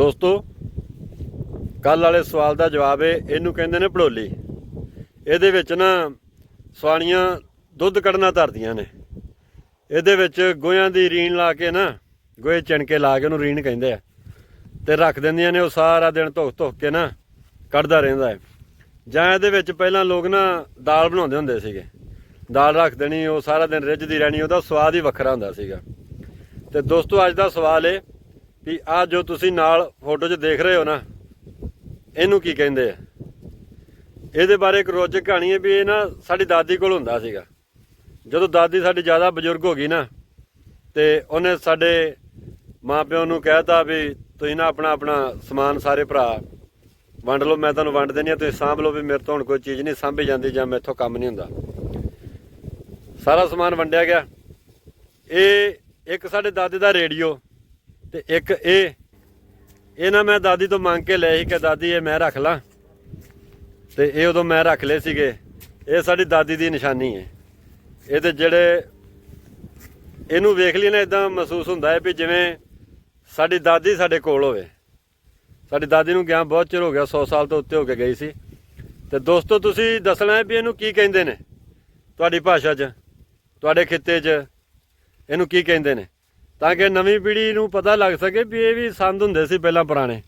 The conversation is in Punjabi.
ਦੋਸਤੋ ਕੱਲ ਵਾਲੇ ਸਵਾਲ ਦਾ ਜਵਾਬ ਹੈ ਇਹਨੂੰ ਕਹਿੰਦੇ ਨੇ ਭੜੋਲੀ। ਇਹਦੇ ਵਿੱਚ ਨਾ ਸਵਾਣੀਆਂ ਦੁੱਧ ਕੱਢਣਾ ਧਰਦੀਆਂ ਨੇ। ਇਹਦੇ ਵਿੱਚ ਗੋਹਿਆਂ ਦੀ ਰੀਣ ਲਾ ਕੇ ਨਾ, ਗੋਹੇ ਚਿਣਕੇ ਲਾ ਕੇ ਉਹਨੂੰ ਰੀਣ ਕਹਿੰਦੇ ਆ। ਤੇ ਰੱਖ ਦਿੰਦੀਆਂ ਨੇ ਉਹ ਸਾਰਾ ਦਿਨ ਧੁੱਖ ਧੁੱਖ ਕੇ ਨਾ ਕੱਢਦਾ ਰਹਿੰਦਾ ਹੈ। ਜਾਂ ਇਹਦੇ ਵਿੱਚ ਪਹਿਲਾਂ ਲੋਕ ਨਾ ਦਾਲ ਬਣਾਉਂਦੇ ਹੁੰਦੇ ਸੀਗੇ। ਦਾਲ ਰੱਖ ਦੇਣੀ, ਉਹ ਸਾਰਾ ਦਿਨ ਰਿੱਝਦੀ ਰਹਿਣੀ, ਉਹਦਾ ਸਵਾਦ ਹੀ ਵੱਖਰਾ ਹੁੰਦਾ ਸੀਗਾ। ਤੇ ਦੋਸਤੋ, ਅੱਜ ਦਾ ਸਵਾਲ ਹੈ ਵੀ ਆ ਜੋ ਤੁਸੀਂ ਨਾਲ ਫੋਟੋ 'ਚ ਦੇਖ ਰਹੇ ਹੋ ਨਾ, ਇਹਨੂੰ ਕੀ ਕਹਿੰਦੇ ਆ? ਇਹਦੇ ਬਾਰੇ ਇੱਕ ਰੋਚਕ ਕਹਾਣੀ ਹੈ ਵੀ ਇਹ ਨਾ ਸਾਡੀ ਦਾਦੀ ਕੋਲ ਹੁੰਦਾ ਸੀਗਾ। ਜਦੋਂ ਦਾਦੀ ਸਾਡੀ ਜ਼ਿਆਦਾ ਬਜ਼ੁਰਗ ਹੋ ਗਈ ਨਾ, ਤੇ ਉਹਨੇ ਸਾਡੇ ਮਾਪਿਆਂ ਨੂੰ ਕਹਿਤਾ ਵੀ ਤੁਸੀਂ ਨਾ ਆਪਣਾ ਆਪਣਾ ਸਮਾਨ ਸਾਰੇ ਭਰਾ ਵੰਡ ਲਓ, ਮੈਂ ਤੁਹਾਨੂੰ ਵੰਡ ਦੇਣੀ ਆ ਤੁਸੀਂ ਸਾਂਭ ਲਓ ਵੀ ਮੇਰੇ ਤੋਂ ਹੁਣ ਕੋਈ ਚੀਜ਼ ਨਹੀਂ ਸਾਂਭੀ ਜਾਂਦੀ ਜਾਂ ਮੈਥੋਂ ਕੰਮ ਨਹੀਂ ਹੁੰਦਾ। ਸਾਰਾ ਸਮਾਨ ਵੰਡਿਆ ਗਿਆ। ਇਹ ਇੱਕ ਸਾਡੇ ਦਾਦੇ ਦਾ ਰੇਡੀਓ ਤੇ ਇੱਕ ਇਹ ਇਹ ਨਾ ਮੈਂ ਦਾਦੀ ਤੋਂ ਮੰਗ ਕੇ ਲਿਆ ਸੀ ਕਿ ਦਾਦੀ ਇਹ ਮੈਂ ਰੱਖ ਲਾਂ। ਤੇ ਇਹ ਉਦੋਂ ਮੈਂ ਰੱਖ ਲਏ ਸੀਗੇ। ਇਹ ਸਾਡੀ ਦਾਦੀ ਦੀ ਨਿਸ਼ਾਨੀ ਹੈ। ਇਹਦੇ ਜਿਹੜੇ ਇਹਨੂੰ ਵੇਖ ਲਈ ਨਾ ਇਦਾਂ ਮਹਿਸੂਸ ਹੁੰਦਾ ਹੈ ਵੀ ਜਿਵੇਂ ਸਾਡੀ ਦਾਦੀ ਸਾਡੇ ਕੋਲ ਹੋਵੇ। ਸਾਡੀ ਦਾਦੀ ਨੂੰ ਗਿਆ ਬਹੁਤ ਚਿਰ ਹੋ ਗਿਆ 100 ਸਾਲ ਤੋਂ ਉੱਤੇ ਹੋ ਕੇ ਗਈ ਸੀ। ਤੇ ਦੋਸਤੋ, ਤੁਸੀਂ ਦੱਸਣਾ ਹੈ ਵੀ ਇਹਨੂੰ ਕੀ ਕਹਿੰਦੇ ਨੇ? ਤੁਹਾਡੀ ਭਾਸ਼ਾ 'ਚ, ਤੁਹਾਡੇ ਖਿੱਤੇ 'ਚ ਇਹਨੂੰ ਕੀ ਕਹਿੰਦੇ ਨੇ? ਤਾਂ ਕਿ ਨਵੀਂ ਪੀੜ੍ਹੀ ਨੂੰ ਪਤਾ ਲੱਗ ਸਕੇ ਵੀ ਇਹ ਵੀ ਸੰਦ ਹੁੰਦੇ ਸੀ ਪਹਿਲਾਂ ਪੁਰਾਣੇ।